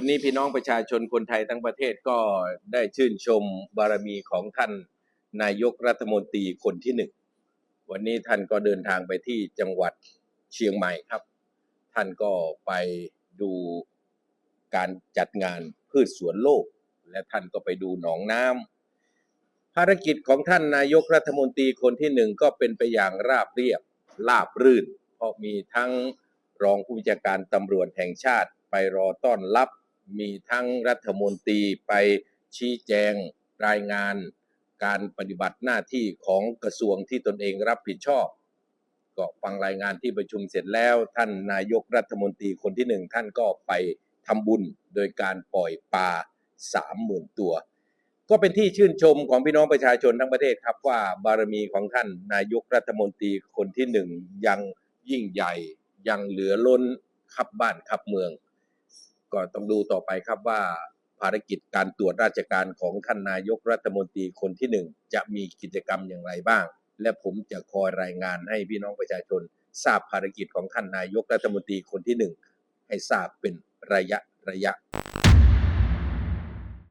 วันนี้พี่น้องประชาชนคนไทยทั้งประเทศก็ได้ชื่นชมบารมีของท่านนายกรัฐมนตรีคนที่หนึ่ง วันนี้ท่านก็เดินทางไปที่จังหวัดเชียงใหม่ครับ ท่านก็ไปดูการจัดงานพืชสวนโลก และท่านก็ไปดูหนองน้ำภารกิจของท่านนายกรัฐมนตรีคนที่หนึ่งก็เป็นไปอย่างราบเรียบราบรื่น เพราะมีทั้งรองผู้บัญชาการตำรวจแห่งชาติไปรอต้อนรับ มีทั้งรัฐมนตรีไปชี้แจงรายงานการปฏิบัติหน้าที่ของกระทรวงที่ตนเองรับผิดชอบ ก็ฟังรายงานที่ประชุมเสร็จแล้ว ท่านนายกรัฐมนตรีคนที่หนึ่งท่านก็ไปทำบุญโดยการปล่อยปลาสามหมื่นตัว ก็เป็นที่ชื่นชมของพี่น้องประชาชนทั้งประเทศครับว่าบารมีของท่านนายกรัฐมนตรีคนที่หนึ่งยังยิ่งใหญ่ยังเหลือล้นขับบ้านขับเมือง ก็ต้องดูต่อไปครับว่าภารกิจการตรวจราชการของท่านนายกรัฐมนตรีคนที่หนึ่งจะมีกิจกรรมอย่างไรบ้าง และผมจะคอยรายงานให้พี่น้องประชาชน ทราบภารกิจของท่านนายกรัฐมนตรีคนที่หนึ่งให้ทราบเป็นระยะระยะ